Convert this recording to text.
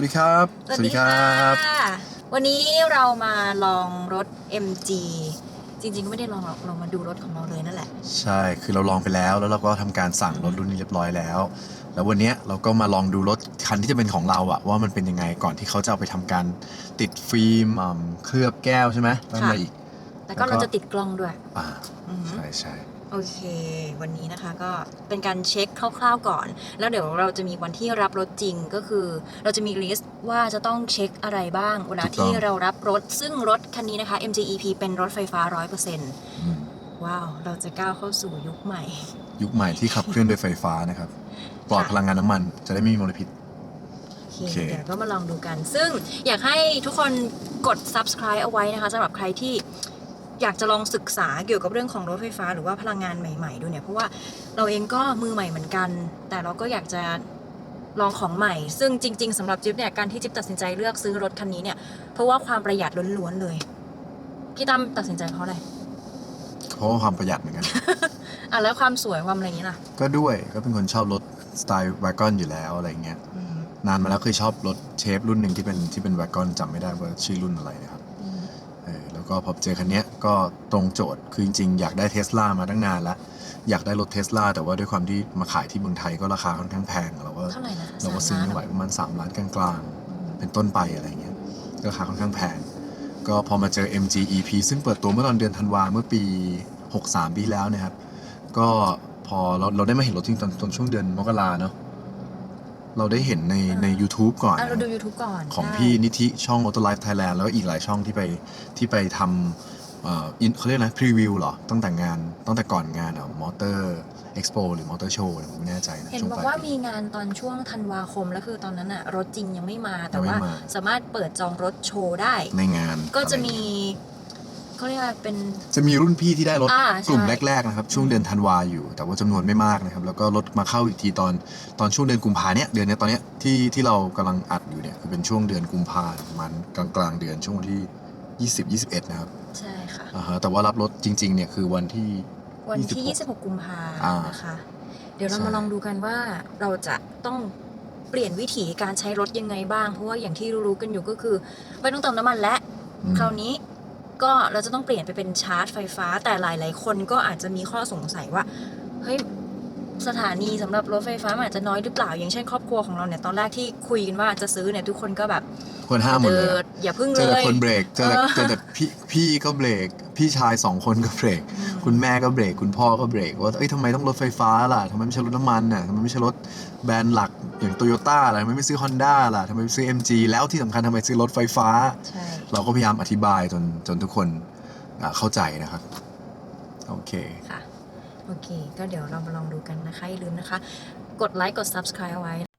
สวัสดีครับ วันนี้เรามาลองรถ MG จริงๆ ก็ไม่ได้ลองหรอกเรามาดูรถของเราเลยนั่นแหละ ใช่ คือเราลองไปแล้ว แล้วเราก็ทำการสั่งรถรุ่นนี้เรียบร้อยแล้ว แล้ววันเนี้ยเราก็มาลองดูรถคันที่จะเป็นของเราอะว่ามันเป็นยังไงก่อนที่เขาจะเอาไปทำการติดฟิล์มอ่ำเคลือบแก้วใช่ไหมแล้วอะไรอีก แล้วก็แล้วก็เราจะติดกล้องด้วย อ่าอือฮึใช่ใช่ โอเค วันนี้นะคะก็เป็นการเช็คคร่าวๆก่อน แล้วเดี๋ยวเราจะมีวันที่รับรถจริงก็คือ เราจะมีลิสต์ว่าจะต้องเช็คอะไรบ้างเวลาที่เรารับรถ ซึ่งรถคันนี้นะคะ MG-EP เป็นรถไฟฟ้า 100%อืมว้าว เราจะก้าวเข้าสู่ยุคใหม่ ยุคใหม่ที่ขับเคลื่อนด้วยไฟฟ้านะครับ ปลอดพลังงานน้ำมันจะได้ไม่มีมลพิษ โอโอเคเค เดี๋ยวก็มาลองดูกัน ซึ่งอยากให้ทุกคนกด subscribe เอาไว้นะคะสำหรับใครที่ อยากจะลองศึกษาเกี่ยวกับเรื่องของรถไฟฟ้า หรือว่าพลังงานใหม่ๆด้วยเนี่ยเพราะว่าเราเองก็มือใหม่เหมือนกัน แต่เราก็อยากจะลองของใหม่ ซึ่งจริง ๆสำหรับจิ๊บเนี่ยการที่จิ๊บตัดสินใจเลือกซื้อรถคันนี้เนี่ยเพราะว่าความประหยัดล้วนๆเลยพี่ตั้มตัดสินใจเพราะอะไรเพราะความประหยัดเหมือนกัน อะแล้วความสวยความอะไรอย่างนี้ล่ะ ก็ด้วยก็เป็นคนชอบรถสไตล์วากอนอยู่แล้วอะไรเงี้ยนานมาแล้วเคยชอบรถเชฟรุ่นหนึ่งที่เป็นที่เป็นวากอนจำไม่ได้ว่าชื่อรุ่นอะไรนะครับ ก็พอเจอคันเนี้ยก็ตรงโจทย์คือจริงๆ อยากได้เทสลามาตั้งนานแล้วอยากได้รถเทสลาแต่ว่าด้วยความที่มาขายที่เมืองไทยก็ราคาค่อนข้างแพงเราก็เท่าไหร่นะเราก็ซื้อไม่ไหวประมาณ3ล้านกลางๆเป็นต้นไปอะไรเงี้ยก็ราคาค่อนข้างแพง ก็พอมาเจอ MG EP ซึ่งเปิดตัวเมื่อตอนเดือนธันวาเมื่อปี 63 ปีที่แล้วนะครับ ก็พอเราเราได้มาเห็นรถจริงตอนตอนช่วงเดือนมกราเนาะ เราได้เห็นในใน YouTube ก่อน อะเรานะดู YouTube ก่อนของได้พี่นิธิช่อง Auto Life Thailand แล้วก็อีกหลายช่องที่ไปที่ไปทำเอ่อ in- เขาเรียกนะพรีวิวเหรอ ตั้งแต่งานตั้งแต่ก่อนงานอะมอเตอร์เอ็กซ์โปหรือมอเตอร์โชว์ผมไม่แน่ใจนะเห็นช่วงบอปกลายว่าปี มีงานตอนช่วงธันวาคม แล้วคือตอนนั้นอะรถจริงยังไม่มาแต่ยังไม่ว่ามา สามารถเปิดจองรถโชว์ได้ ในงานก็จะอไรมี เขาเรียกว่าเป็น จะมีรุ่นพี่ที่ได้รถอ่าใช่ กลุ่มแรกๆนะครับช่วงเดือนธันวาอยู่ แต่ว่าจำนวนไม่มากนะครับ แล้วก็รถมาเข้าอีกทีตอนตอนช่วงเดือนกุมภาเนี่ยเดือนเนี้ยตอนเนี้ยที่ที่เรากำลังอัดอยู่เนี่ยคือเป็นช่วงเดือนกุมภาประมาณกลางกลางๆเดือนช่วงวันที่ 20 21 นะครับใช่ค่ะ อ่าฮะแต่ว่ารับรถจริงๆเนี่ยคือวันที่ วันที่ 26 26กุมภาอ่านนะคะ เดี๋ยวเราใช่ มาลองดูกันว่าเราจะต้องเปลี่ยนวิถีการใช้รถยังไงบ้าง เพราะว่าอย่างที่รู้ๆกันอยู่ก็คือ ไม่ต้องเติมน้ำมันและ อืม คราวนี้ ก็เราจะต้องเปลี่ยนไปเป็นชาร์จไฟฟ้า แต่หลาย ๆ คนก็อาจจะมีข้อสงสัยว่า เฮ้ย สถานีสำหรับรถไฟฟ้ามันอาจจะน้อยหรือเปล่า อย่างเช่นครอบครัวของเราเนี่ย ตอนแรกที่คุยกันว่าจะซื้อเนี่ยทุกคนก็แบบคนห้ามหมดเลยออะอย่าพึ่งเจเลอแต่ยคนเบรก เจอแต่เออเจอแต่พี่พี่ก็เบรก พี่ชายสองคนก็เบรกอืมคุณแม่ก็เบรก คุณพ่อก็เบรกว่า เอ้ยทำไมต้องรถไฟฟ้าล่ะทำไมไม่ใช่รถน้ำมันน่ะทำไมไม่ใช่รถแบรนด์หลัก อย่างโตโยต้าล่ะทำไมไม่ซื้อ Honda ล่ะทำไมไม่ซื้อ MG แล้วที่สำคัญทำไมซื้อรถไฟฟ้า ใช่ เราก็พยายามอธิบายจนจนทุกคนอ่าเข้าใจนะครับ โอเค ค่ะ โอเค ก็เดี๋ยวเรามาลองดูกันนะคะ อย่าลืมนะคะ กดไลค์ กด subscribe เอาไว้